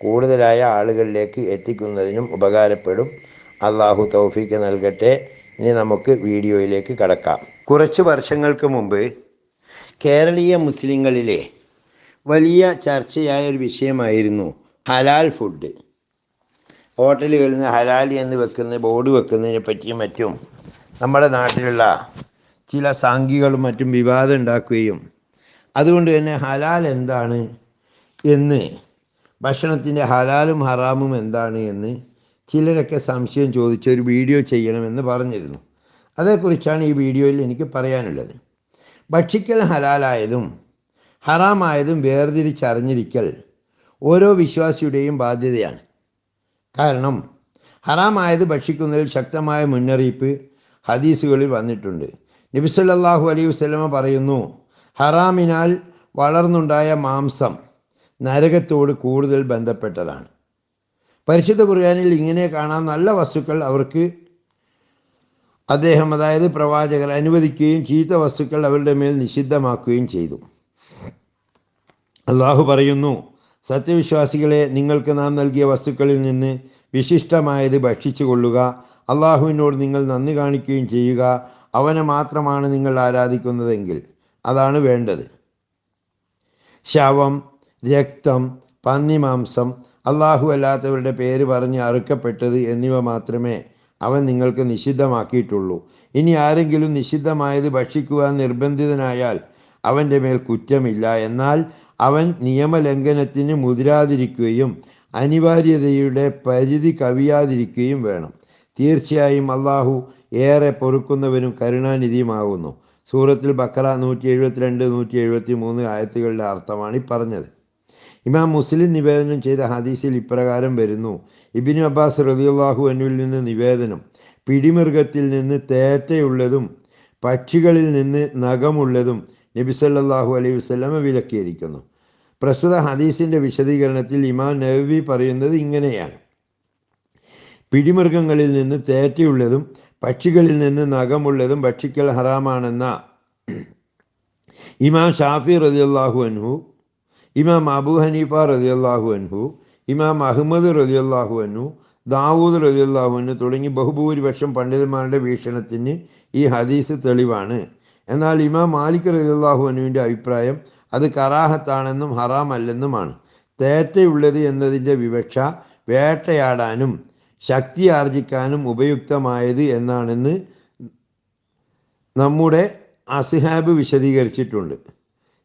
കൂടുതലായ ആളുകളിലേക്ക് എത്തിക്കുന്നതിനും ഉപകാരപ്പെടും. അള്ളാഹു തൗഫീക്ക് നൽകട്ടെ. ഇനി നമുക്ക് വീഡിയോയിലേക്ക് കടക്കാം. കുറച്ച് വർഷങ്ങൾക്ക് മുമ്പ് കേരളീയ മുസ്ലിങ്ങളിലെ വലിയ ചർച്ചയായ ഒരു വിഷയമായിരുന്നു ഹലാൽ ഫുഡ്. ഹോട്ടലുകളിൽ നിന്ന് ഹലാൽ എന്ന് വെക്കുന്ന ബോർഡ് വെക്കുന്നതിനെ പറ്റിയും മറ്റും നമ്മുടെ നാട്ടിലുള്ള ചില സാഖികളും മറ്റും വിവാദം ഉണ്ടാക്കുകയും അതുകൊണ്ട് തന്നെ ഹലാൽ എന്താണ് എന്ന് ഭക്ഷണത്തിന്റെ ഹലാലും ഹറാമും എന്താണ് എന്ന് ചിലരൊക്കെ സംശയം ചോദിച്ച് ഒരു വീഡിയോ ചെയ്യണമെന്ന് പറഞ്ഞിരുന്നു. അതേക്കുറിച്ചാണ് ഈ വീഡിയോയിൽ എനിക്ക് പറയാനുള്ളത്. ഭക്ഷിക്കൽ ഹലാലായതും ഹറാമായതും വേർതിരിച്ചറിഞ്ഞിരിക്കൽ ഓരോ വിശ്വാസിയുടെയും ബാധ്യതയാണ്. കാരണം ഹറാമായത് ഭക്ഷിക്കുന്നതിൽ ശക്തമായ മുന്നറിയിപ്പ് ഹദീസുകളിൽ വന്നിട്ടുണ്ട്. നബിസല്ലാഹു അലൈഹി വസ്ലമ പറയുന്നു ഹറാമിനാൽ വളർന്നുണ്ടായ മാംസം നരകത്തോട് കൂടുതൽ ബന്ധപ്പെട്ടതാണ്. പരിശുദ്ധ ഖുർആാനിൽ ഇങ്ങനെ കാണാൻ നല്ല വസ്തുക്കൾ അവർക്ക് അദ്ദേഹം അതായത് പ്രവാചകർ അനുവദിക്കുകയും ചീത്ത വസ്തുക്കൾ അവരുടെ മേൽ നിഷിദ്ധമാക്കുകയും ചെയ്തു. അള്ളാഹു പറയുന്നു സത്യവിശ്വാസികളെ നിങ്ങൾക്ക് നാം നൽകിയ വസ്തുക്കളിൽ നിന്ന് വിശിഷ്ടമായത് ഭക്ഷിച്ചു കൊള്ളുക. അള്ളാഹുവിനോട് നിങ്ങൾ നന്ദി കാണിക്കുകയും ചെയ്യുക. അവനെ മാത്രമാണ് നിങ്ങൾ ആരാധിക്കുന്നതെങ്കിൽ അതാണ് വേണ്ടത്. ശവം രക്തം പന്നിമാംസം അള്ളാഹു അല്ലാത്തവരുടെ പേര് പറഞ്ഞ് അറുക്കപ്പെട്ടത് എന്നിവ മാത്രമേ അവൻ നിങ്ങൾക്ക് നിഷിദ്ധമാക്കിയിട്ടുള്ളൂ. ഇനി ആരെങ്കിലും നിഷിദ്ധമായത് ഭക്ഷിക്കുവാൻ നിർബന്ധിതനായാൽ അവന്റെ മേൽ കുറ്റമില്ല. എന്നാൽ അവൻ നിയമലംഘനത്തിന് മുതിരാതിരിക്കുകയും അനിവാര്യതയുടെ പരിധി കവിയാതിരിക്കുകയും വേണം. തീർച്ചയായും അള്ളാഹു ഏറെ പൊറുക്കുന്നവനും കരുണാനിധിയുമാകുന്നു. സൂറത്തിൽ ബക്കറ നൂറ്റി എഴുപത്തിരണ്ട് നൂറ്റി എഴുപത്തി മൂന്ന് ആയത്തുകളുടെ അർത്ഥമാണ് ഈ പറഞ്ഞത്. ഇമാം മുസ്ലിം നിവേദനം ചെയ്ത ഹദീസിൽ ഇപ്രകാരം വരുന്നു. ഇബിനു അബ്ബാസ് റതിയുള്ളാഹു അനുവിൽ നിന്ന് നിവേദനം പിടിമൃഗത്തിൽ നിന്ന് തേറ്റയുള്ളതും പക്ഷികളിൽ നിന്ന് നഖമുള്ളതും നബി സല്ലാഹു അലൈഹി വസ്ലമ വിലക്കിയിരിക്കുന്നു. പ്രസ്തുത ഹദീസിന്റെ വിശദീകരണത്തിൽ ഇമാം നബി പറയുന്നത് ഇങ്ങനെയാണ്. പിടിമൃഗങ്ങളിൽ നിന്ന് തേറ്റയുള്ളതും പക്ഷികളിൽ നിന്ന് നഖമുള്ളതും ഭക്ഷിക്കൽ ഹറാമാണെന്ന ഇമാം ഷാഫി റതിയല്ലാഹു അൻഹു ഇമാം അബു ഹനീഫ റതിയല്ലാഹു അൻഹു ഇമാം അഹമ്മദ് റതിയല്ലാഹു അൻഹു ദാവൂദ് റതിയല്ലാഹു അൻഹു തുടങ്ങി ബഹുഭൂരിപക്ഷം പണ്ഡിതന്മാരുടെ വീക്ഷണത്തിന് ഈ ഹദീസ് തെളിവാണ്. എന്നാൽ ഇമാം മാലിക് റതിയല്ലാഹു അനുവിന്റെ അഭിപ്രായം അത് കറാഹത്താണെന്നും ഹറാം അല്ലെന്നുമാണ് തേറ്റയുള്ളത് എന്നതിന്റെ വിവക്ഷ വേട്ടയാടാനും ശക്തി ആർജിക്കാനും ഉപയുക്തമായത് എന്നാണെന്ന് നമ്മുടെ അസിഹാബ് വിശദീകരിച്ചിട്ടുണ്ട്.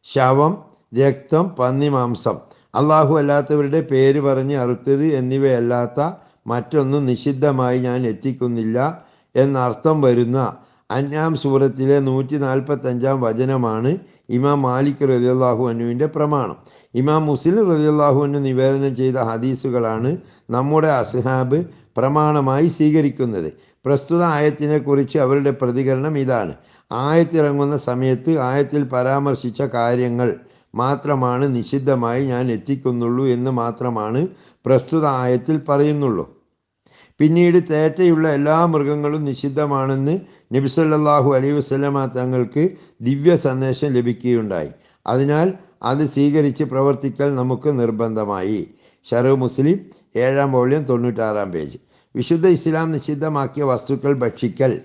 ശവം രക്തം പന്നിമാംസം. അള്ളാഹു അല്ലാത്തവരുടെ പേര് പറഞ്ഞ് അറുത്തത് എന്നിവയല്ലാത്ത മറ്റൊന്നും നിഷിദ്ധമായി ഞാൻ എത്തിക്കുന്നില്ല എന്നർത്ഥം വരുന്ന അന്യാം സൂറത്തിലെ നൂറ്റി നാൽപ്പത്തഞ്ചാം വചനമാണ് ഇമാം മാലിക് റതിയല്ലാഹു അനുവിന്റെ പ്രമാണം. ഇമാം മുസ്ലിം റതിയല്ലാഹു അനു നിവേദനം ചെയ്ത ഹദീസുകളാണ് നമ്മുടെ അസ്ഹാബ് പ്രമാണമായി സ്വീകരിക്കുന്നത്. പ്രസ്തുത ആയത്തിനെക്കുറിച്ച് അവരുടെ പ്രതികരണം ഇതാണ്. ആയത്തിറങ്ങുന്ന സമയത്ത് ആയത്തിൽ പരാമർശിച്ച കാര്യങ്ങൾ മാത്രമാണ് നിഷിദ്ധമായി ഞാൻ എത്തിക്കുന്നുള്ളൂ എന്ന് മാത്രമാണ് പ്രസ്തുത ആയത്തിൽ പറയുന്നുള്ളൂ. പിന്നീട് തേറ്റയുള്ള എല്ലാ മൃഗങ്ങളും നിഷിദ്ധമാണെന്ന് നബിസല്ലാഹു അലൈഹി വസ്ലമ തങ്ങൾക്ക് ദിവ്യ സന്ദേശം ലഭിക്കുകയുണ്ടായി. അതിനാൽ അത് സ്വീകരിച്ച് പ്രവർത്തിക്കൽ നമുക്ക് നിർബന്ധമായി. ഷറു മുസ്ലിം ഏഴാം വോളിയം തൊണ്ണൂറ്റാറാം പേജ്. വിശുദ്ധ ഇസ്ലാം നിഷിദ്ധമാക്കിയ വസ്തുക്കൾ ഭക്ഷിക്കൽ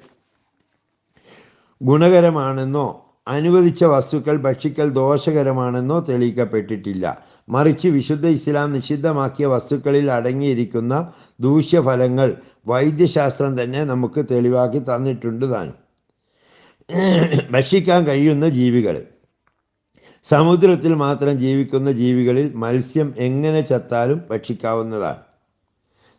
ഗുണകരമാണെന്നോ അനുവദിച്ച വസ്തുക്കൾ ഭക്ഷിക്കൽ ദോഷകരമാണെന്നോ തെളിയിക്കപ്പെട്ടിട്ടില്ല. മറിച്ച് വിശുദ്ധ ഇസ്ലാം നിഷിദ്ധമാക്കിയ വസ്തുക്കളിൽ അടങ്ങിയിരിക്കുന്ന ദൂഷ്യഫലങ്ങൾ വൈദ്യശാസ്ത്രം തന്നെ നമുക്ക് തെളിവാക്കി തന്നിട്ടുണ്ട് താനും. ഭക്ഷിക്കാൻ കഴിയുന്ന ജീവികൾ. സമുദ്രത്തിൽ മാത്രം ജീവിക്കുന്ന ജീവികളിൽ മത്സ്യം എങ്ങനെ ചത്താലും ഭക്ഷിക്കാവുന്നതാണ്.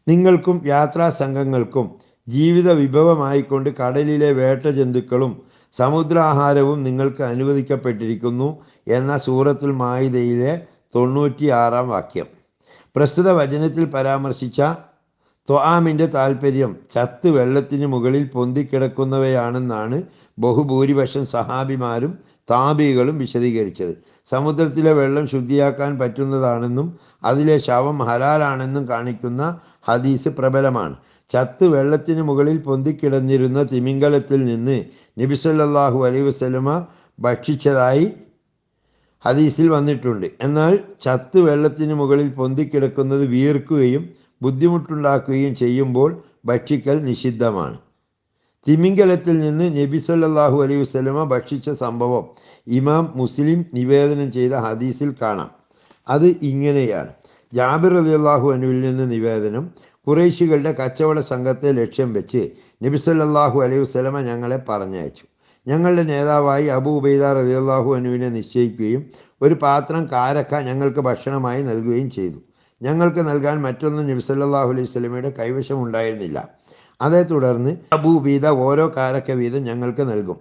നിങ്ങൾക്കും യാത്രാ സംഘങ്ങൾക്കും ജീവിത വിഭവമായിക്കൊണ്ട് കടലിലെ വേട്ട ജന്തുക്കളും സമുദ്രാഹാരവും നിങ്ങൾക്ക് അനുവദിക്കപ്പെട്ടിരിക്കുന്നു എന്ന സൂറത്തുൽ മായിദയിലെ തൊണ്ണൂറ്റി ആറാം വാക്യം. പ്രസ്തുത വചനത്തിൽ പരാമർശിച്ച ത്വാമിന്റെ താൽപ്പര്യം ചത്ത് വെള്ളത്തിന് മുകളിൽ പൊന്തിക്കിടക്കുന്നവയാണെന്നാണ് ബഹുഭൂരിപക്ഷം സഹാബിമാരും താപികളും വിശദീകരിച്ചത്. സമുദ്രത്തിലെ വെള്ളം ശുദ്ധിയാക്കാൻ പറ്റുന്നതാണെന്നും അതിലെ ശവം ഹലാലാണെന്നും കാണിക്കുന്ന ഹദീസ് പ്രബലമാണ്. ചത്ത് വെള്ളത്തിന് മുകളിൽ പൊന്തിക്കിടന്നിരുന്ന തിമിംഗലത്തിൽ നിന്ന് നബിസല്ലാഹു അലൈ വസ്ലമ ഭക്ഷിച്ചതായി ഹദീസിൽ വന്നിട്ടുണ്ട്. എന്നാൽ ചത്ത് വെള്ളത്തിന് മുകളിൽ പൊന്തിക്കിടക്കുന്നത് വീർക്കുകയും ബുദ്ധിമുട്ടുണ്ടാക്കുകയും ചെയ്യുമ്പോൾ ഭക്ഷിക്കൽ നിഷിദ്ധമാണ്. തിമിംഗലത്തിൽ നിന്ന് നബി സല്ലല്ലാഹു അലൈഹി വസല്ലമ ഭക്ഷിച്ച സംഭവം ഇമാം മുസ്ലിം നിവേദനം ചെയ്ത ഹദീസിൽ കാണാം. അത് ഇങ്ങനെയാണ്. ജാബിർ അലി അള്ളാഹു അനുവിൽ നിന്ന് നിവേദനം കുറേശികളുടെ കച്ചവട സംഘത്തെ ലക്ഷ്യം വെച്ച് നബി സല്ലല്ലാഹു അലൈഹി വസല്ലമ ഞങ്ങളെ പറഞ്ഞയച്ചു. ഞങ്ങളുടെ നേതാവായി അബു ഉബൈദ റളിയല്ലാഹു അനുവിനെ നിശ്ചയിക്കുകയും ഒരു പാത്രം കാരക്ക ഞങ്ങൾക്ക് ഭക്ഷണമായി നൽകുകയും ചെയ്തു. ഞങ്ങൾക്ക് നൽകാൻ മറ്റൊന്നും നബി സല്ലല്ലാഹു അലൈഹി വസല്ലമയുടെ കൈവശം ഉണ്ടായിരുന്നില്ല. അതേ തുടർന്ന് അബു ഉബൈദ ഓരോ കാരക്ക വീതം ഞങ്ങൾക്ക് നൽകും.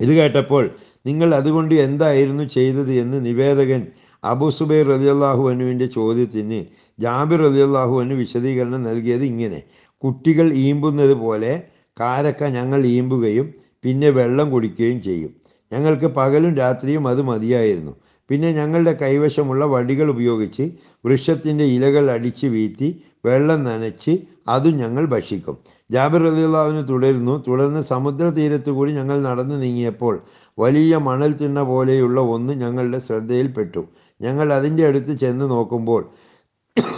ഇത് കേട്ടപ്പോൾ നിങ്ങൾ അതുകൊണ്ട് എന്തായിരുന്നു ചെയ്തത് എന്ന് നിവേദകൻ അബു സുബൈർ റലിയല്ലാഹു അനുവിന്റെ ചോദ്യത്തിന് ജാബിർ റലിയല്ലാഹു അനു വിശദീകരണം നൽകിയത് ഇങ്ങനെ. കുട്ടികൾ ഈമ്പുന്നത് പോലെ കാരക്ക ഞങ്ങൾ ഈമ്പുകയും പിന്നെ വെള്ളം കുടിക്കുകയും ചെയ്യും. ഞങ്ങൾക്ക് പകലും രാത്രിയും അത് മതിയായിരുന്നു. പിന്നെ ഞങ്ങളുടെ കൈവശമുള്ള വടികൾ ഉപയോഗിച്ച് വൃക്ഷത്തിന്റെ ഇലകൾ അടിച്ച് വീഴ്ത്തി വെള്ളം നനച്ച് അതും ഞങ്ങൾ ഭക്ഷിക്കും. ജാബിർ റലിയുള്ളാവിന് തുടരുന്നു. തുടർന്ന് സമുദ്ര തീരത്തു കൂടി ഞങ്ങൾ നടന്നു നീങ്ങിയപ്പോൾ വലിയ മണൽ തിണ്ണ പോലെയുള്ള ഒന്ന് ഞങ്ങളുടെ ശ്രദ്ധയിൽപ്പെട്ടു. ഞങ്ങൾ അതിന്റെ അടുത്ത് ചെന്ന് നോക്കുമ്പോൾ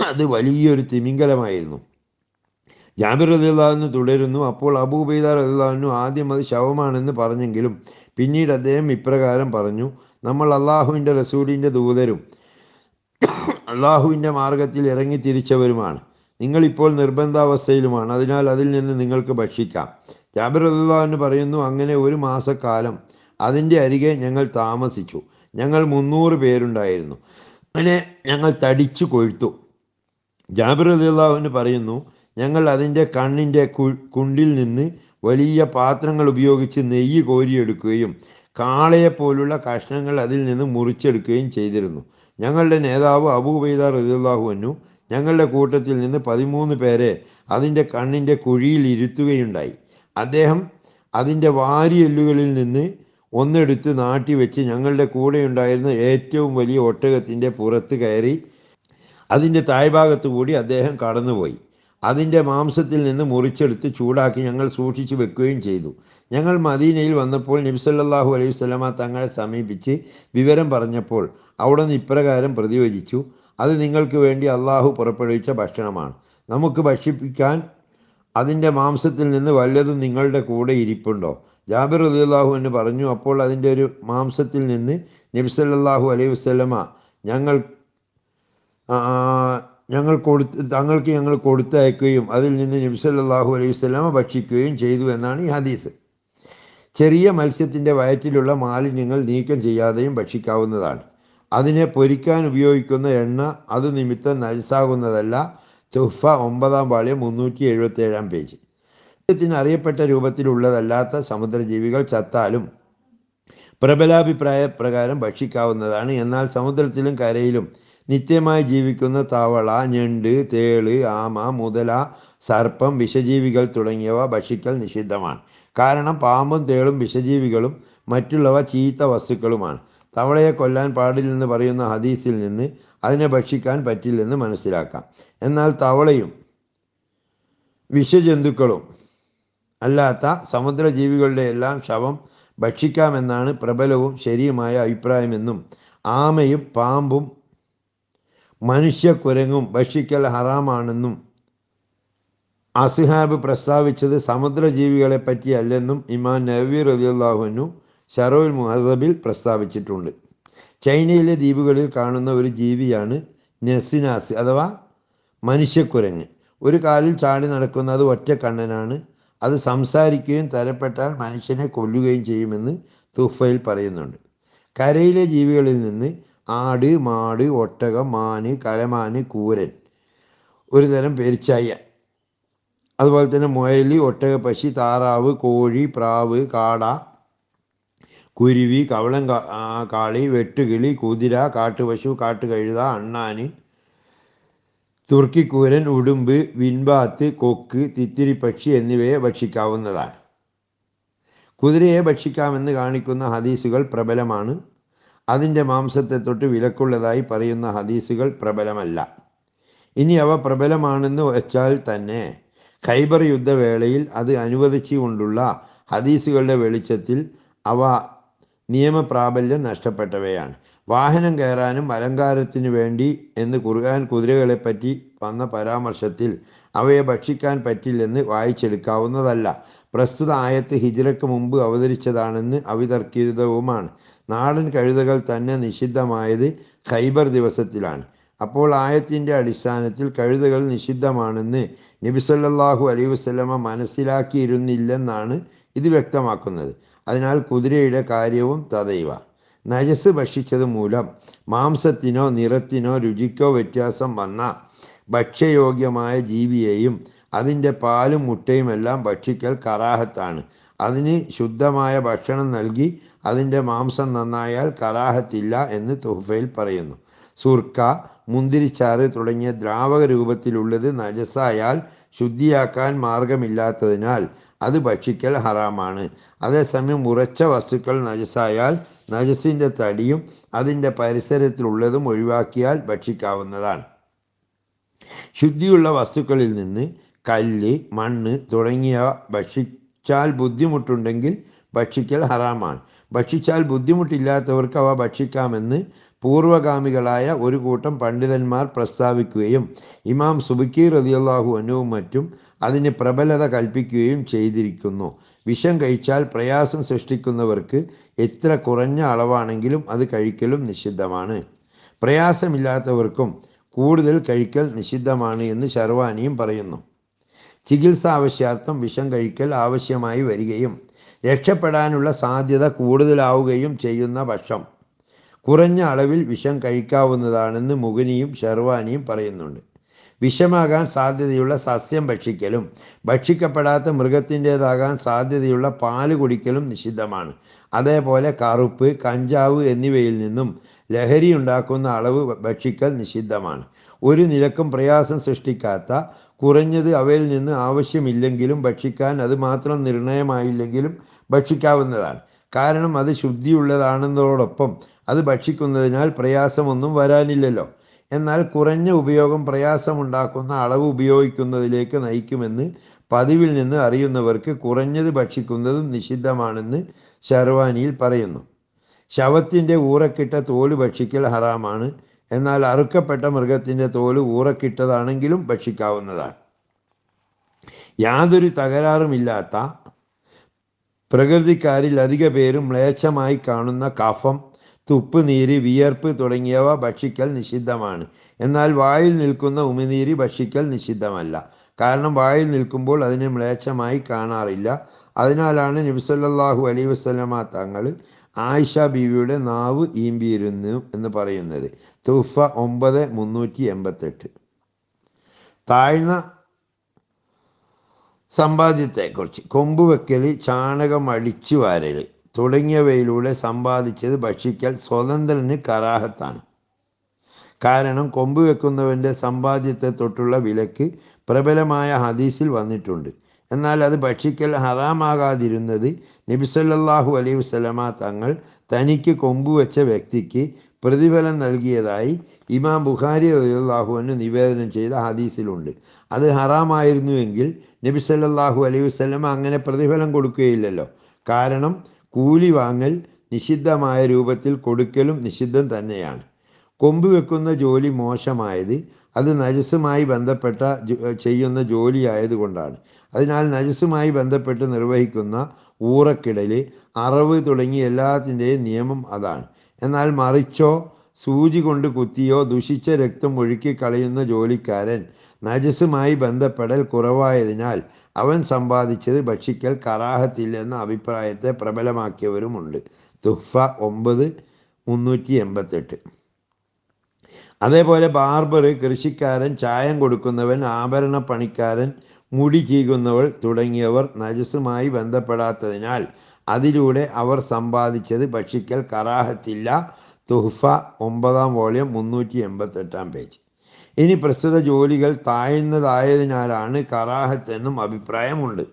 അത് വലിയൊരു തിമിംഗലമായിരുന്നു. ജാബിർ റലിയുള്ളാവിന് തുടരുന്നു. അപ്പോൾ അബൂബൈദ റലിയുള്ളാവിനു ആദ്യം അത് ശവമാണെന്ന് പറഞ്ഞെങ്കിലും പിന്നീട് അദ്ദേഹം ഇപ്രകാരം പറഞ്ഞു നമ്മൾ അള്ളാഹുവിന്റെ റസൂലിന്റെ ദൂതരും അള്ളാഹുവിന്റെ മാർഗത്തിൽ ഇറങ്ങി തിരിച്ചവരുമാണ്. നിങ്ങളിപ്പോൾ നിർബന്ധാവസ്ഥയിലുമാണ്. അതിനാൽ അതിൽ നിന്ന് നിങ്ങൾക്ക് ഭക്ഷിക്കാം. ജാബിർ അള്ളാഹുവിന് പറയുന്നു അങ്ങനെ ഒരു മാസക്കാലം അതിന്റെ അരികെ ഞങ്ങൾ താമസിച്ചു. ഞങ്ങൾ മുന്നൂറ് പേരുണ്ടായിരുന്നു. അങ്ങനെ ഞങ്ങൾ തടിച്ചു കൊഴുത്തു. ജാബിർ അള്ളാഹുവിന് പറയുന്നു ഞങ്ങൾ അതിന്റെ കണ്ണിന്റെ കുണ്ടിൽ നിന്ന് വലിയ പാത്രങ്ങൾ ഉപയോഗിച്ച് നെയ്യ് കോരിയെടുക്കുകയും കാളയെപ്പോലുള്ള കഷ്ണങ്ങൾ അതിൽ നിന്ന് മുറിച്ചെടുക്കുകയും ചെയ്തിരുന്നു. ഞങ്ങളുടെ നേതാവ് അബൂബൈദ റദിയുള്ളാഹുവന്നു ഞങ്ങളുടെ കൂട്ടത്തിൽ നിന്ന് പതിമൂന്ന് പേരെ അതിന്റെ കണ്ണിന്റെ കുഴിയിൽ ഇരുത്തുകയുണ്ടായി. അദ്ദേഹം അതിന്റെ വാരിയെല്ലുകളിൽ നിന്ന് ഒന്നെടുത്ത് നാട്ടി വെച്ച് ഞങ്ങളുടെ കൂടെ ഉണ്ടായിരുന്ന ഏറ്റവും വലിയ ഒട്ടകത്തിന്റെ പുറത്ത് കയറി അതിന്റെ തായ്ഭാഗത്തു കൂടി അദ്ദേഹം കടന്നുപോയി. അതിന്റെ മാംസത്തിൽ നിന്ന് മുറിച്ചെടുത്ത് ചൂടാക്കി ഞങ്ങൾ സൂക്ഷിച്ചു വെക്കുകയും ചെയ്തു. ഞങ്ങൾ മദീനയിൽ വന്നപ്പോൾ നബ്സല്ലാഹു അലൈഹി സ്വലമ തങ്ങളെ സമീപിച്ച് വിവരം പറഞ്ഞപ്പോൾ അവിടെ നിന്ന് ഇപ്രകാരം പ്രതിവചിച്ചു. അത് നിങ്ങൾക്ക് വേണ്ടി അള്ളാഹു പുറപ്പെടുവിച്ച ഭക്ഷണമാണ്. നമുക്ക് ഭക്ഷിപ്പിക്കാൻ അതിന്റെ മാംസത്തിൽ നിന്ന് വല്ലതും നിങ്ങളുടെ കൂടെ ഇരിപ്പുണ്ടോ? ജാബിർ അലിയല്ലാഹു എന്ന് പറഞ്ഞു അപ്പോൾ അതിന്റെ ഒരു മാംസത്തിൽ നിന്ന് നബിസല്ലാഹു അലൈഹി വസ്ലമ ഞങ്ങൾ ഞങ്ങൾ കൊടുത്ത് തങ്ങൾക്ക് ഞങ്ങൾ കൊടുത്തയക്കുകയും അതിൽ നിന്ന് നബിസല്ലാഹു അലൈഹി വസ്ലമ ഭക്ഷിക്കുകയും ചെയ്തു എന്നാണ് ഈ ഹദീസ്. ചെറിയ മത്സ്യത്തിന്റെ വയറ്റിലുള്ള മാലിന്യങ്ങൾ നീക്കം ചെയ്യാതെയും ഭക്ഷിക്കാവുന്നതാണ്. അതിനെ പൊരിക്കാൻ ഉപയോഗിക്കുന്ന എണ്ണ അത് നിമിത്തം നജസാകുന്നതല്ല തുഫ ഒമ്പതാം പാളിയം മുന്നൂറ്റി എഴുപത്തേഴാം പേജ്. അറിയപ്പെട്ട രൂപത്തിലുള്ളതല്ലാത്ത സമുദ്രജീവികൾ ചത്താലും പ്രബലാഭിപ്രായ പ്രകാരം ഭക്ഷിക്കാവുന്നതാണ്. എന്നാൽ സമുദ്രത്തിലും കരയിലും നിത്യമായി ജീവിക്കുന്ന തവള ഞണ്ട് തേൾ ആമ മുതല സർപ്പം വിഷജീവികൾ തുടങ്ങിയവ ഭക്ഷിക്കൽ നിഷിദ്ധമാണ്. കാരണം പാമ്പും തേളും വിഷജീവികളും മറ്റുള്ളവ ചീത്ത വസ്തുക്കളുമാണ്. തവളയെ കൊല്ലാൻ പാടില്ലെന്ന് പറയുന്ന ഹദീസിൽ നിന്ന് അതിനെ ഭക്ഷിക്കാൻ പറ്റില്ലെന്ന് മനസ്സിലാക്കാം. എന്നാൽ തവളയും വിഷജന്തുക്കളും അല്ലാത്ത സമുദ്രജീവികളുടെ എല്ലാം ശവം ഭക്ഷിക്കാമെന്നാണ് പ്രബലവും ശരിയുമായ അഭിപ്രായമെന്നും ആമയും പാമ്പും മനുഷ്യക്കുരങ്ങും ഭക്ഷിക്കൽ ഹറാമാണെന്നും അസിഹാബ് പ്രസ്താവിച്ചത് സമുദ്രജീവികളെ പറ്റിയല്ലെന്നും ഇമാൻ നവീർ റബിയുല്ലാഹുനു ഷറോൽ മുഹദബിൽ പ്രസ്താവിച്ചിട്ടുണ്ട്. ചൈനയിലെ ദ്വീപുകളിൽ കാണുന്ന ഒരു ജീവിയാണ് നെസിനാസ് അഥവാ മനുഷ്യക്കുരങ്ങ്. ഒരു കാലിൽ ചാടി നടക്കുന്നത് ഒറ്റ കണ്ണനാണ് അത് സംസാരിക്കുകയും തരപ്പെട്ടാൽ മനുഷ്യനെ കൊല്ലുകയും ചെയ്യുമെന്ന് തുഫയിൽ പറയുന്നുണ്ട്. കരയിലെ ജീവികളിൽ നിന്ന് ആട് മാട് ഒട്ടകം മാന് കലമാന് കൂരൻ ഒരു തരം പെരിച്ചായ അതുപോലെ തന്നെ മുയൽ ഒട്ടക പശി താറാവ് കോഴി പ്രാവ് കാട കുരുവി കവളം കാളി വെട്ടുകിളി കുതിര കാട്ടുപശു കാട്ടുകഴുത അണ്ണാന് തുർക്കിക്കൂരൻ ഉടുമ്പ് വിൻപാത്ത് കൊക്ക് തിത്തിരിപ്പക്ഷി എന്നിവയെ ഭക്ഷിക്കാവുന്നതാണ്. കുതിരയെ ഭക്ഷിക്കാമെന്ന് കാണിക്കുന്ന ഹദീസുകൾ പ്രബലമാണ്. അതിന്റെ മാംസത്തെ തൊട്ട് വിലക്കുള്ളതായി പറയുന്ന ഹദീസുകൾ പ്രബലമല്ല. ഇനി അവ പ്രബലമാണെന്ന് വെച്ചാൽ തന്നെ ഖൈബർ യുദ്ധവേളയിൽ അത് അനുവദിച്ചുകൊണ്ടുള്ള ഹദീസുകളുടെ വെളിച്ചത്തിൽ അവ നിയമപ്രാബല്യം നഷ്ടപ്പെട്ടവയാണ്. വാഹനം കയറാനും അലങ്കാരത്തിനു വേണ്ടി എന്ന് ഖുർആൻ കുതിരകളെപ്പറ്റി വന്ന പരാമർശത്തിൽ അവയെ ഭക്ഷിക്കാൻ പറ്റില്ലെന്ന് വായിച്ചെടുക്കാവുന്നതല്ല. പ്രസ്തുത ആയത്ത് ഹിജിറയ്ക്ക് മുമ്പ് അവതരിച്ചതാണെന്ന് അവിതർക്കിതവുമാണ്. നാടൻ കഴുതകൾ തന്നെ നിഷിദ്ധമായത് ഖൈബർ ദിവസത്തിലാണ്. അപ്പോൾ ആയത്തിന്റെ അടിസ്ഥാനത്തിൽ കഴുതകൾ നിഷിദ്ധമാണെന്ന് നബിസല്ലാഹു അലൈഹി വസ്ലമ മനസ്സിലാക്കിയിരുന്നില്ലെന്നാണ് ഇത് വ്യക്തമാക്കുന്നത്. അതിനാൽ കുതിരയുടെ കാര്യവും തദൈവ നജസ് ഭക്ഷിച്ചത് മൂലം മാംസത്തിനോ നിറത്തിനോ രുചിക്കോ വ്യത്യാസം വന്ന ഭക്ഷ്യയോഗ്യമായ ജീവിയെയും അതിന്റെ പാലും മുട്ടയും എല്ലാം ഭക്ഷിക്കൽ കറാഹത്താണ്. അതിന് ശുദ്ധമായ ഭക്ഷണം നൽകി അതിന്റെ മാംസം നന്നായാൽ കറാഹത്തില്ല എന്ന് തുഹഫയിൽ പറയുന്നു. സുർക്ക മുന്തിരിച്ചാറ് തുടങ്ങിയ ദ്രാവക രൂപത്തിലുള്ളത് നജസായാൽ ശുദ്ധിയാക്കാൻ മാർഗമില്ലാത്തതിനാൽ അത് ഭക്ഷിക്കൽ ഹറാമാണ്. അതേസമയം ഉറച്ച വസ്തുക്കൾ നജസായാൽ നജസിന്റെ തടിയും അതിന്റെ പരിസരത്തിലുള്ളതും ഒഴിവാക്കിയാൽ ഭക്ഷിക്കാവുന്നതാണ്. ശുദ്ധിയുള്ള വസ്തുക്കളിൽ നിന്ന് കല്ല് മണ്ണ് തുടങ്ങിയവ ഭക്ഷിച്ചാൽ ബുദ്ധിമുട്ടുണ്ടെങ്കിൽ ഭക്ഷിക്കൽ ഹറാമാണ്. ഭക്ഷിച്ചാൽ ബുദ്ധിമുട്ടില്ലാത്തവർക്ക് അവ ഭക്ഷിക്കാമെന്ന് പൂർവഗാമികളായ ഒരു കൂട്ടം പണ്ഡിതന്മാർ പ്രസ്താവിക്കുകയും ഇമാം സുബിക്കി റതിയല്ലാഹു അനുവും മറ്റും അതിന് പ്രബലത കൽപ്പിക്കുകയും ചെയ്തിരിക്കുന്നു. വിഷം കഴിച്ചാൽ പ്രയാസം സൃഷ്ടിക്കുന്നവർക്ക് എത്ര കുറഞ്ഞ അളവാണെങ്കിലും അത് കഴിക്കലും നിഷിദ്ധമാണ്. പ്രയാസമില്ലാത്തവർക്കും കൂടുതൽ കഴിക്കൽ നിഷിദ്ധമാണ് എന്ന് ശർവാനിയും പറയുന്നു. ചികിത്സ ആവശ്യാർത്ഥം വിഷം കഴിക്കൽ ആവശ്യമായി വരികയും രക്ഷപ്പെടാനുള്ള സാധ്യത കൂടുതലാവുകയും ചെയ്യുന്ന പക്ഷം കുറഞ്ഞ അളവിൽ വിഷം കഴിക്കാവുന്നതാണെന്ന് മുഗനിയും ഷെർവാനിയും പറയുന്നുണ്ട്. വിഷമാകാൻ സാധ്യതയുള്ള സസ്യം ഭക്ഷിക്കലും. ഭക്ഷിക്കപ്പെടാത്ത മൃഗത്തിന്റേതാകാൻ സാധ്യതയുള്ള പാൽ കുടിക്കലും നിഷിദ്ധമാണ്. അതേപോലെ കറുപ്പ് കഞ്ചാവ് എന്നിവയിൽ നിന്നും ലഹരി ഉണ്ടാക്കുന്ന അളവ് ഭക്ഷിക്കൽ നിഷിദ്ധമാണ്. ഒരു നിലക്കും പ്രയാസം സൃഷ്ടിക്കാത്ത കുറഞ്ഞത് അവയിൽ നിന്ന് ആവശ്യമില്ലെങ്കിലും ഭക്ഷിക്കാൻ അത് മാത്രം നിർണയമായില്ലെങ്കിലും ഭക്ഷിക്കാവുന്നതാണ്. കാരണം അത് ശുദ്ധിയുള്ളതാണെന്നതോടൊപ്പം അത് ഭക്ഷിക്കുന്നതിനാൽ പ്രയാസമൊന്നും വരാനില്ലല്ലോ. എന്നാൽ കുറഞ്ഞ ഉപയോഗം പ്രയാസമുണ്ടാക്കുന്ന അളവ് ഉപയോഗിക്കുന്നതിലേക്ക് നയിക്കുമെന്ന് പതിവിൽ നിന്ന് അറിയുന്നവർക്ക് കുറഞ്ഞത് ഭക്ഷിക്കുന്നതും നിഷിദ്ധമാണെന്ന് ഷർവാനിയിൽ പറയുന്നു. ശവത്തിന്റെ ഊറക്കിട്ട തോൽ ഭക്ഷിക്കൽ ഹറാമാണ്. എന്നാൽ അറുക്കപ്പെട്ട മൃഗത്തിന്റെ തോൽ ഊറക്കിട്ടതാണെങ്കിലും ഭക്ഷിക്കാവുന്നതാണ്. യാതൊരു തകരാറുമില്ലാത്ത പ്രകൃതിക്കാരിൽ അധിക പേരും മ്ലേച്ഛമായി കാണുന്ന കഫം തുപ്പ് നീര് വിയർപ്പ് തുടങ്ങിയവ ഭക്ഷിക്കൽ നിഷിദ്ധമാണ്. എന്നാൽ വായിൽ നിൽക്കുന്ന ഉമിനീര് ഭക്ഷിക്കൽ നിഷിദ്ധമല്ല. കാരണം വായിൽ നിൽക്കുമ്പോൾ അതിനെ മ്ലേച്ഛമായി കാണാറില്ല. അതിനാലാണ് നബിസല്ലാഹു അലൈ വസ്ലമ തങ്ങൾ ആയിഷ ബീവിയുടെ നാവ് ഈമ്പിയിരുന്നു എന്ന് പറയുന്നത്. തുഫ ഒമ്പത് മുന്നൂറ്റി എൺപത്തെട്ട്. താഴ്ന്ന സമ്പാദ്യത്തെക്കുറിച്ച്. കൊമ്പ് വെക്കൽ ചാണകം അടിച്ചു വാരൽ തുടങ്ങിയവയിലൂടെ സമ്പാദിച്ചത് ഭക്ഷിക്കൽ സ്വതന്ത്രന് കറാഹത്താണ് കാരണം കൊമ്പ് വെക്കുന്നവന്റെ സമ്പാദ്യത്തെ തൊട്ടുള്ള വിലക്ക് പ്രബലമായ ഹദീസിൽ വന്നിട്ടുണ്ട്. എന്നാൽ അത് ഭക്ഷിക്കൽ ഹറാമാകാതിരുന്നത് നബിസല്ലാഹു അലൈഹി വസ്ലമ തങ്ങൾ തനിക്ക് കൊമ്പ് വെച്ച വ്യക്തിക്ക് പ്രതിഫലം നൽകിയതായി ഇമാം ബുഖാരി അള്ളാഹുവിന് നിവേദനം ചെയ്ത ഹദീസിലുണ്ട്. അത് ഹറാമായിരുന്നുവെങ്കിൽ നബിസല്ലാഹു അലൈഹി വസ്ലമ അങ്ങനെ പ്രതിഫലം കൊടുക്കുകയില്ലല്ലോ. കാരണം കൂലി വാങ്ങൽ നിഷിദ്ധമായ രൂപത്തിൽ കൊടുക്കലും നിഷിദ്ധം തന്നെയാണ്. കൊമ്പ് വെക്കുന്ന ജോലി മോശമായത് അത് നജസുമായി ബന്ധപ്പെട്ട ചെയ്യുന്ന ജോലിയായതുകൊണ്ടാണ് അതിനാൽ നജസുമായി ബന്ധപ്പെട്ട് നിർവഹിക്കുന്ന ഊറക്കിടൽ അറവ് തുടങ്ങി എല്ലാത്തിന്റെയും നിയമം അതാണ്. എന്നാൽ മറിച്ചോ സൂചി കൊണ്ട് കുത്തിയോ ദുഷിച്ച രക്തം ഒഴുക്കി കളയുന്ന ജോലിക്കാരൻ നജസുമായി ബന്ധപ്പെടൽ കുറവായതിനാൽ അവൻ സമ്പാദിച്ചത് ഭക്ഷിക്കൽ കറാഹത്തില്ലെന്ന അഭിപ്രായത്തെ പ്രബലമാക്കിയവരുമുണ്ട്. തുഹ്ഫ ഒമ്പത് മുന്നൂറ്റി എൺപത്തെട്ട്. അതേപോലെ ബാർബർ കൃഷിക്കാരൻ ചായം കൊടുക്കുന്നവൻ ആഭരണ പണിക്കാരൻ മുടി ചീകുന്നവൾ തുടങ്ങിയവർ നജസുമായി ബന്ധപ്പെടാത്തതിനാൽ അതിലൂടെ അവർ സമ്പാദിച്ചത് ഭക്ഷിക്കൽ കറാഹത്തില്ല. തുഹ്ഫ ഒമ്പതാം വോളിയം മുന്നൂറ്റി എൺപത്തെട്ടാം പേജ്. ഇനി പ്രസ്തുത ജോലികൾ താഴ്ന്നതായതിനാലാണ് കറാഹത്ത് എന്നും അഭിപ്രായമുണ്ട്.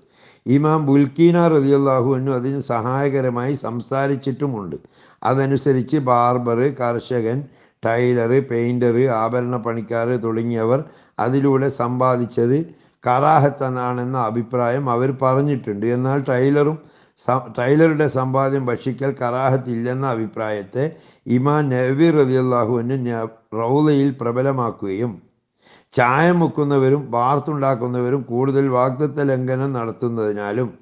ഇമാം ബുൽക്കീന റതിയുള്ളാഹുവിനും അതിന് സഹായകരമായി സംസാരിച്ചിട്ടുമുണ്ട്. അതനുസരിച്ച് ബാർബർ കർഷകൻ ടൈലർ പെയിന്റർ ആഭരണ പണിക്കാർ തുടങ്ങിയവർ അതിലൂടെ സമ്പാദിച്ചത് കറാഹത്ത് എന്നാണെന്ന അഭിപ്രായം അവർ പറഞ്ഞിട്ടുണ്ട്. എന്നാൽ ടൈലറും ടൈലറുടെ സമ്പാദ്യം ഭക്ഷിക്കൽ കറാഹത്തില്ലെന്ന അഭിപ്രായത്തെ ഇമാം നബി റതിയല്ലാഹുവിന് റൗലയിൽ പ്രബലമാക്കുകയും ചായം മുക്കുന്നവരും വാർത്തുണ്ടാക്കുന്നവരും കൂടുതൽ വാഗ്ദത്ത ലംഘനം നടത്തുന്നതിനാലും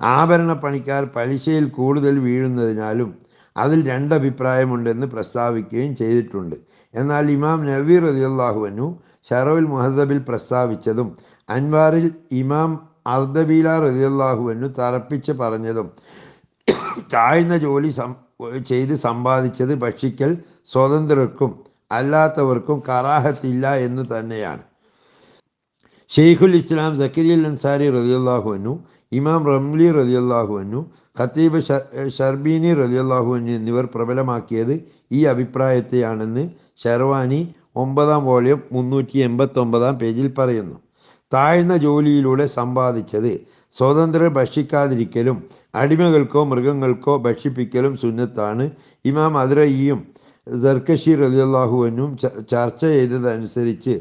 ആഭരണ പണിക്കാർ പലിശയിൽ കൂടുതൽ വീഴുന്നതിനാലും അതിൽ രണ്ടഭിപ്രായമുണ്ടെന്ന് പ്രസ്താവിക്കുകയും ചെയ്തിട്ടുണ്ട്. എന്നാൽ ഇമാം നബീർ റതിയല്ലാഹുവനു ഷറവുൽ മുഹദബിൽ പ്രസ്താവിച്ചതും അൻവാറിൽ ഇമാം അർദബീല റതിയല്ലാഹുവനു തറപ്പിച്ച് പറഞ്ഞതും താഴ്ന്ന ജോലി ചെയ്ത് സമ്പാദിച്ചത് ഭക്ഷിക്കൽ സ്വതന്ത്രർക്കും അല്ലാത്തവർക്കും കറാഹത്തില്ല എന്ന് തന്നെയാണ്. ഷെയ്ഖുൽ ഇസ്ലാം സക്കരിയൽ അൻസാരി റതിയല്ലാഹുവനു ഇമാം റംലി റതിയല്ലാഹുവനു ഖത്തീബ് ഷർബീനി റതിയല്ലാഹുവനു എന്നിവർ പ്രബലമാക്കിയത് ഈ അഭിപ്രായത്തെയാണെന്ന് ഷെർവാനി ഒമ്പതാം വോളിയം മുന്നൂറ്റി എൺപത്തൊമ്പതാം പേജിൽ പറയുന്നു. താഴ്ന്ന ജോലിയിലൂടെ സമ്പാദിച്ചത് സ്വതന്ത്രർ ഭക്ഷിക്കാതിരിക്കലും അടിമകൾക്കോ മൃഗങ്ങൾക്കോ ഭക്ഷിപ്പിക്കലും സുന്നത്താണ് ഇമാം അദ്രയിയും സർക്കഷി റലിയല്ലാഹുവിനും ചർച്ച ചെയ്തതനുസരിച്ച്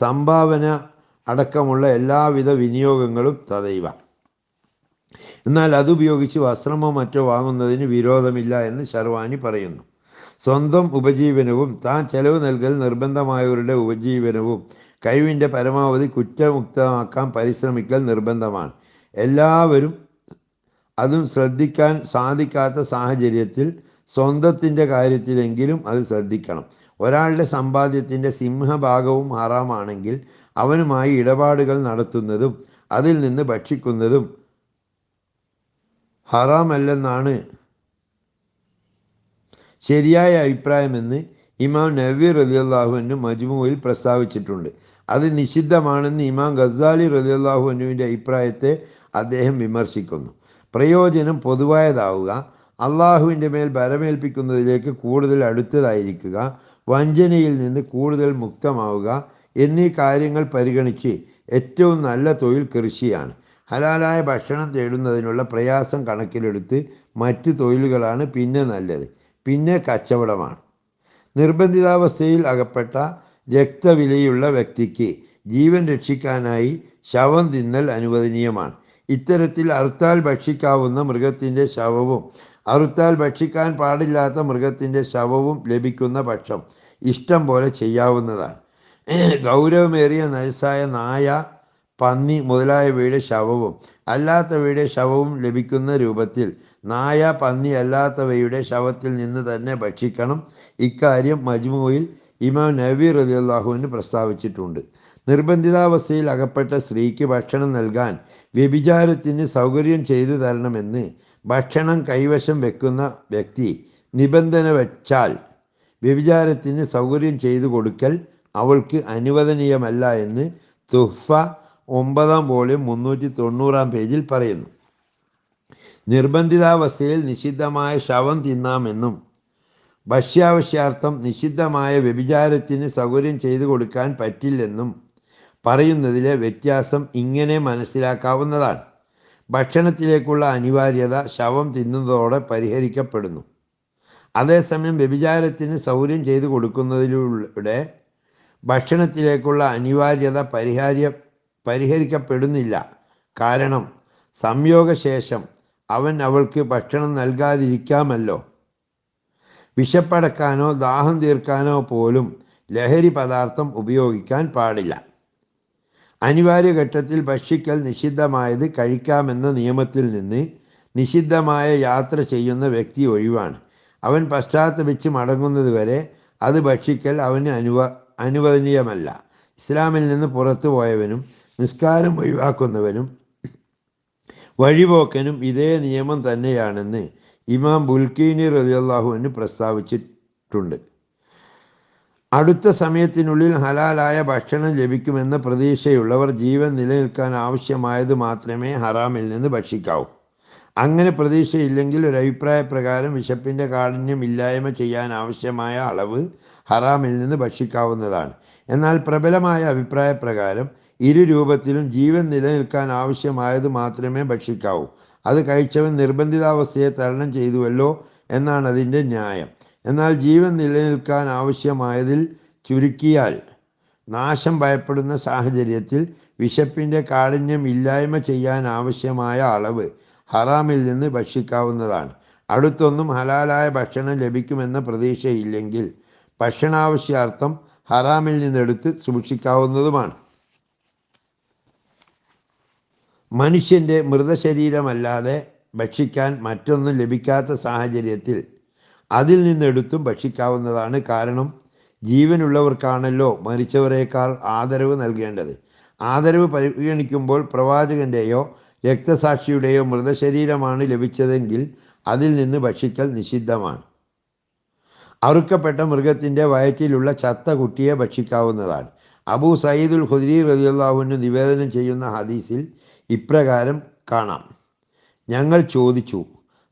സംഭാവന അടക്കമുള്ള എല്ലാവിധ വിനിയോഗങ്ങളും തദൈവ എന്നാൽ അതുപയോഗിച്ച് വസ്ത്രമോ മറ്റോ വാങ്ങുന്നതിന് വിരോധമില്ല എന്ന് ശർവാനി പറയുന്നു. സ്വന്തം ഉപജീവനവും താൻ ചെലവ് നൽകൽ നിർബന്ധമായവരുടെ ഉപജീവനവും കഴിവിന്റെ പരമാവധി കുറ്റമുക്തമാക്കാൻ പരിശ്രമിക്കൽ നിർബന്ധമാണ്. എല്ലാവരും അതും ശ്രദ്ധിക്കാൻ സാധിക്കാത്ത സാഹചര്യത്തിൽ സ്വന്തത്തിന്റെ കാര്യത്തിലെങ്കിലും അത് ശ്രദ്ധിക്കണം. ഒരാളുടെ സമ്പാദ്യത്തിന്റെ സിംഹഭാഗവും ഹറാമാണെങ്കിൽ അവനുമായി ഇടപാടുകൾ നടത്തുന്നതും അതിൽ നിന്ന് ഭക്ഷിക്കുന്നതും ഹറാമല്ലെന്നാണ് ശരിയായ അഭിപ്രായമെന്ന് ഇമാം നബി റലിയല്ലാഹുവിന് മജ്മുവിൽ പ്രസ്താവിച്ചിട്ടുണ്ട്. അത് നിഷിദ്ധമാണെന്ന് ഇമാം ഗസാലി റലിയല്ലാഹുവിനുവിന്റെ അഭിപ്രായത്തെ അദ്ദേഹം വിമർശിക്കുന്നു. പ്രയോജനം പൊതുവായതാവുക അള്ളാഹുവിന്റെ മേൽ ബലമേൽപ്പിക്കുന്നതിലേക്ക് കൂടുതൽ അടുത്തതായിരിക്കുക വഞ്ചനയിൽ നിന്ന് കൂടുതൽ മുക്തമാവുക എന്നീ കാര്യങ്ങൾ പരിഗണിച്ച് ഏറ്റവും നല്ല തൊഴിൽ കൃഷിയാണ്. ഹലാലായ ഭക്ഷണം തേടുന്നതിനുള്ള പ്രയാസം കണക്കിലെടുത്ത് മറ്റ് തൊഴിലുകളാണ് പിന്നെ നല്ലത്. പിന്നെ കച്ചവടമാണ്. നിർബന്ധിതാവസ്ഥയിൽ അകപ്പെട്ട രക്തവിലയുള്ള വ്യക്തിക്ക് ജീവൻ രക്ഷിക്കാനായി ശവം തിന്നൽ അനുവദനീയമാണ്. ഇത്തരത്തിൽ അറുത്താൽ ഭക്ഷിക്കാവുന്ന മൃഗത്തിന്റെ ശവവും അറുത്താൽ ഭക്ഷിക്കാൻ പാടില്ലാത്ത മൃഗത്തിന്റെ ശവവും ലഭിക്കുന്ന പക്ഷം ഇഷ്ടം പോലെ ചെയ്യാവുന്നതാണ്. ഗൗരവമേറിയ നയസായ നായ പന്നി മുതലായവയുടെ ശവവും അല്ലാത്തവയുടെ ശവവും ലഭിക്കുന്ന രൂപത്തിൽ നായ പന്നി അല്ലാത്തവയുടെ ശവത്തിൽ നിന്ന് തന്നെ ഭക്ഷിക്കണം. ഇക്കാര്യം മജ്മുയിൽ ഇമാം നബി അള്ളാഹുവിന് പ്രസ്താവിച്ചിട്ടുണ്ട്. നിർബന്ധിതാവസ്ഥയിൽ അകപ്പെട്ട സ്ത്രീക്ക് ഭക്ഷണം നൽകാൻ വ്യഭിചാരത്തിന് സൗകര്യം ചെയ്തു തരണമെന്ന് ഭക്ഷണം കൈവശം വെക്കുന്ന വ്യക്തി നിബന്ധന വച്ചാൽ വ്യഭിചാരത്തിന് സൗകര്യം ചെയ്തു കൊടുക്കൽ അവൾക്ക് അനുവദനീയമല്ല എന്ന് തുഹ്ഫ ഒമ്പതാം വോളിയം മുന്നൂറ്റി തൊണ്ണൂറാം പേജിൽ പറയുന്നു. നിർബന്ധിതാവസ്ഥയിൽ നിഷിദ്ധമായ ശവം തിന്നാമെന്നും ഭക്ഷ്യാവശ്യാർത്ഥം നിഷിദ്ധമായ വ്യഭിചാരത്തിന് സൗകര്യം ചെയ്തു കൊടുക്കാൻ പറ്റില്ലെന്നും പറയുന്നതിലെ വ്യത്യാസം ഇങ്ങനെ മനസ്സിലാക്കാവുന്നതാണ്. ഭക്ഷണത്തിലേക്കുള്ള അനിവാര്യത ശവം തിന്നുന്നതോടെ പരിഹരിക്കപ്പെടുന്നു. അതേസമയം വ്യഭിചാരത്തിന് സൗകര്യം ചെയ്തു കൊടുക്കുന്നതിലൂടെ ഭക്ഷണത്തിലേക്കുള്ള അനിവാര്യത പരിഹാര്യ പരിഹരിക്കപ്പെടുന്നില്ല. കാരണം സംയോഗശേഷം അവൻ അവൾക്ക് ഭക്ഷണം നൽകാതിരിക്കാമല്ലോ. വിശപ്പടക്കാനോ ദാഹം തീർക്കാനോ പോലും ലഹരി പദാർത്ഥം ഉപയോഗിക്കാൻ പാടില്ല. അനിവാര്യ ഘട്ടത്തിൽ ഭക്ഷിക്കൽ നിഷിദ്ധമായത് കഴിക്കാമെന്ന നിയമത്തിൽ നിന്ന് നിഷിദ്ധമായ യാത്ര ചെയ്യുന്ന വ്യക്തി ഒഴിവാണ്. അവൻ പശ്ചാത്തപിച്ച് മടങ്ങുന്നതുവരെ അത് ഭക്ഷിക്കൽ അവന് അനുവ അനുവദനീയമല്ല. ഇസ്ലാമിൽ നിന്ന് പുറത്തു പോയവനും നിസ്കാരം ഒഴിവാക്കുന്നവനും വഴിപോക്കനും ഇതേ നിയമം തന്നെയാണെന്ന് ഇമാം ബുൽക്കീനി റലിയല്ലാഹുവിന് പ്രസ്താവിച്ചിട്ടുണ്ട്. അടുത്ത സമയത്തിനുള്ളിൽ ഹലാലായ ഭക്ഷണം ലഭിക്കുമെന്ന പ്രതീക്ഷയുള്ളവർ ജീവൻ നിലനിൽക്കാൻ ആവശ്യമായത് മാത്രമേ ഹറാമിൽ നിന്ന് ഭക്ഷിക്കാവൂ. അങ്ങനെ പ്രതീക്ഷയില്ലെങ്കിൽ ഒരു അഭിപ്രായ പ്രകാരം വിശപ്പിന്റെ കാഠിന്യം ഇല്ലായ്മ ചെയ്യാൻ ആവശ്യമായ അളവ് ഹറാമിൽ നിന്ന് ഭക്ഷിക്കാവുന്നതാണ്. എന്നാൽ പ്രബലമായ അഭിപ്രായ പ്രകാരം ഇരു രൂപത്തിലും ജീവൻ നിലനിൽക്കാൻ ആവശ്യമായത് മാത്രമേ ഭക്ഷിക്കാവൂ. അത് കഴിച്ചവൻ നിർബന്ധിതാവസ്ഥയെ തരണം ചെയ്തുവല്ലോ എന്നാണ് അതിന്റെ ന്യായം. എന്നാൽ ജീവൻ നിലനിൽക്കാൻ ആവശ്യമായതിൽ ചുരുക്കിയാൽ നാശം ഭയപ്പെടുന്ന സാഹചര്യത്തിൽ വിശപ്പിന്റെ കാഠിന്യം ഇല്ലായ്മ ചെയ്യാൻ ആവശ്യമായ അളവ് ഹറാമിൽ നിന്ന് ഭക്ഷിക്കാവുന്നതാണ്. അടുത്തൊന്നും ഹലാലായ ഭക്ഷണം ലഭിക്കുമെന്ന പ്രതീക്ഷയില്ലെങ്കിൽ ഭക്ഷണാവശ്യാർത്ഥം ഹറാമിൽ നിന്നെടുത്ത് സൂക്ഷിക്കാവുന്നതുമാണ്. മനുഷ്യന്റെ മൃതശരീരമല്ലാതെ ഭക്ഷിക്കാൻ മറ്റൊന്നും ലഭിക്കാത്ത സാഹചര്യത്തിൽ അതിൽ നിന്നെടുത്തും ഭക്ഷിക്കാവുന്നതാണ് കാരണം ജീവനുള്ളവർക്കാണല്ലോ മരിച്ചവരെക്കാൾ ആദരവ് നൽകേണ്ടത്. ആദരവ് പരിഗണിക്കുമ്പോൾ പ്രവാചകന്റെയോ രക്തസാക്ഷിയുടെയോ മൃതശരീരമാണ് ലഭിച്ചതെങ്കിൽ അതിൽ നിന്ന് ഭക്ഷിക്കൽ നിഷിദ്ധമാണ്. അറുക്കപ്പെട്ട മൃഗത്തിന്റെ വയറ്റിലുള്ള ചത്ത കുട്ടിയെ ഭക്ഷിക്കാവുന്നതാണ്. അബൂ സയ്യിദുൽ ഹുദരി റലിയുള്ളാഹുവിന് നിവേദനം ചെയ്യുന്ന ഹദീസിൽ ഇപ്രകാരം കാണാം. ഞങ്ങൾ ചോദിച്ചു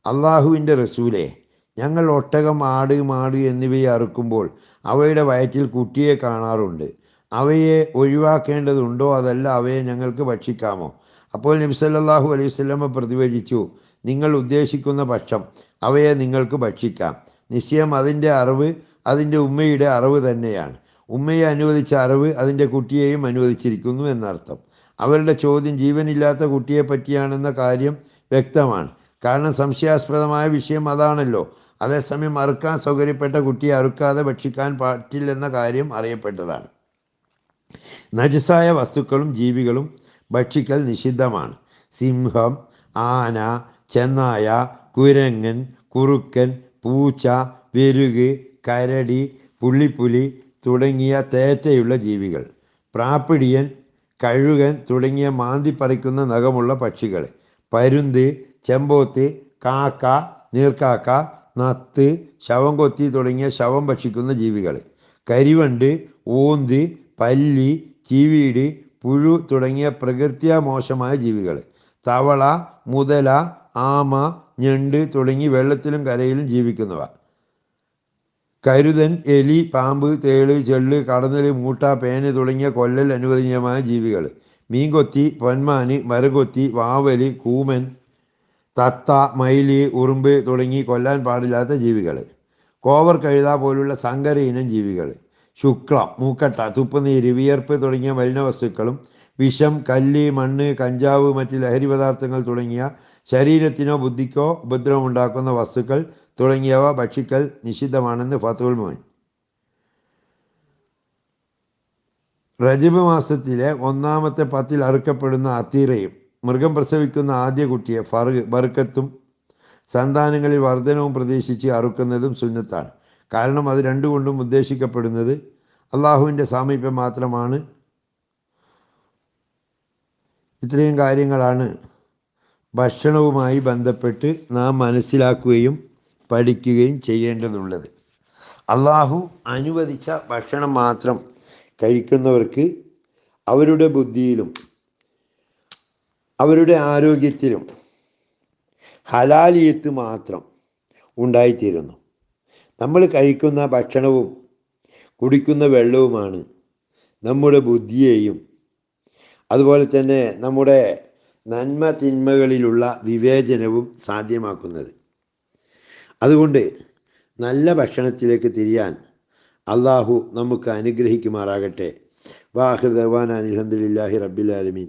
അള്ളാഹുവിന്റെ റസൂലെ ഞങ്ങൾ ഒട്ടകം ആട് മാട് എന്നിവയെ അറുക്കുമ്പോൾ അവയുടെ വയറ്റിൽ കുട്ടിയെ കാണാറുണ്ട്. അവയെ ഒഴിവാക്കേണ്ടതുണ്ടോ? അതല്ല അവയെ ഞങ്ങൾക്ക് ഭക്ഷിക്കാമോ? അപ്പോൾ നബി സല്ലല്ലാഹു അലൈഹി സ്വലമ പ്രതിവചിച്ചു നിങ്ങൾ ഉദ്ദേശിക്കുന്ന പക്ഷം അവയെ നിങ്ങൾക്ക് ഭക്ഷിക്കാം. നിശ്ചയം അതിന്റെ അറിവ് അതിന്റെ ഉമ്മയുടെ അറിവ് തന്നെയാണ്. ഉമ്മയെ അനുവദിച്ച അറിവ് അതിന്റെ കുട്ടിയെയും അനുവദിച്ചിരിക്കുന്നു എന്നർത്ഥം. അവരുടെ ചോദ്യം ജീവനില്ലാത്ത കുട്ടിയെ പറ്റിയാണെന്ന കാര്യം വ്യക്തമാണ്. കാരണം സംശയാസ്പദമായ വിഷയം അതാണല്ലോ. അതേസമയം അറുക്കാൻ സൗകര്യപ്പെട്ട കുട്ടിയെ അറുക്കാതെ ഭക്ഷിക്കാൻ പറ്റില്ലെന്ന കാര്യം അറിയപ്പെട്ടതാണ്. നജസായ വസ്തുക്കളും ജീവികളും ഭക്ഷിക്കൽ നിഷിദ്ധമാണ്. സിംഹം ആന ചെന്നായ കുരങ്ങൻ കുറുക്കൻ പൂച്ച വെരുക് കരടി പുള്ളിപ്പുലി തുടങ്ങിയ തേറ്റയുള്ള ജീവികൾ. പ്രാപ്പിടിയൻ കഴുകൻ തുടങ്ങിയ മാന്തി പറിക്കുന്ന നഖമുള്ള പക്ഷികൾ പരുന്ത് ചെമ്പോത്ത് കാക്ക നീർക്കാക്ക നത്ത് ശവം കൊത്തി തുടങ്ങിയ ശവം ഭക്ഷിക്കുന്ന ജീവികൾ. കരിവണ്ട് ഓന്ത് പല്ലി ചീവീട് പുഴു തുടങ്ങിയ പ്രകൃത്യാ മോശമായ ജീവികൾ. തവള മുതല ആമ ഞണ്ട് തുടങ്ങി വെള്ളത്തിലും കരയിലും ജീവിക്കുന്നവ. കരുതൻ എലി പാമ്പ് തേൾ ചെള്ള് കടന്നൽ മൂട്ട പേന് തുടങ്ങിയ കൊല്ലൽ അനുവദനീയമായ ജീവികൾ. മീൻകൊത്തി പൊന്മാന് മരകൊത്തി വാവൽ കൂമൻ തത്ത മൈലി ഉറുമ്പ് തുടങ്ങി കൊല്ലാൻ പാടില്ലാത്ത ജീവികൾ കോവർ കഴുത പോലുള്ള സങ്കര ഇനം ജീവികൾ ശുക്ലം മൂക്കട്ട തുപ്പുനീര് വിയർപ്പ് തുടങ്ങിയ മലിനവസ്തുക്കളും വിഷം കല്ല് മണ്ണ് കഞ്ചാവ് മറ്റ് ലഹരി പദാർത്ഥങ്ങൾ തുടങ്ങിയ ശരീരത്തിനോ ബുദ്ധിക്കോ ഉപദ്രവമുണ്ടാക്കുന്ന വസ്തുക്കൾ തുടങ്ങിയവ ഭക്ഷിക്കൽ നിഷിദ്ധമാണെന്ന് ഫത്തുൽ മോൻ. റജബ് മാസത്തിലെ ഒന്നാമത്തെ പത്തിൽ അറുക്കപ്പെടുന്ന അത്തീറയും മൃഗം പ്രസവിക്കുന്ന ആദ്യ കുട്ടിയെ ഫറു ബർക്കത്തും സന്താനങ്ങളിൽ വർധനവും പ്രതീക്ഷിച്ച് അറുക്കുന്നതും സുന്നത്താണ്. കാരണം അത് രണ്ടുകൊണ്ടും ഉദ്ദേശിക്കപ്പെടുന്നത് അള്ളാഹുവിന്റെ സാമീപ്യം മാത്രമാണ്. ഇത്രയും കാര്യങ്ങളാണ് ഭക്ഷണവുമായി ബന്ധപ്പെട്ട് നാം മനസ്സിലാക്കുകയും പഠിക്കുകയും ചെയ്യേണ്ടതുള്ളത്. അള്ളാഹു അനുവദിച്ച ഭക്ഷണം മാത്രം കഴിക്കുന്നവർക്ക് അവരുടെ ബുദ്ധിയിലും അവരുടെ ആരോഗ്യത്തിലും ഹലാലിയത്ത് മാത്രം ഉണ്ടായിത്തീരുന്നു. നമ്മൾ കഴിക്കുന്ന ഭക്ഷണവും കുടിക്കുന്ന വെള്ളവുമാണ് നമ്മുടെ ബുദ്ധിയെയും അതുപോലെ തന്നെ നമ്മുടെ നന്മ തിന്മകളിലുള്ള വിവേചനവും സാധ്യമാക്കുന്നത്. അതുകൊണ്ട് നല്ല ഭക്ഷണത്തിലേക്ക് തിരിയാൻ അള്ളാഹു നമുക്ക് അനുഗ്രഹിക്കുമാറാകട്ടെ. വാഹൃദവാൻ ദവാൻ റബ്ബിലാലമീൻ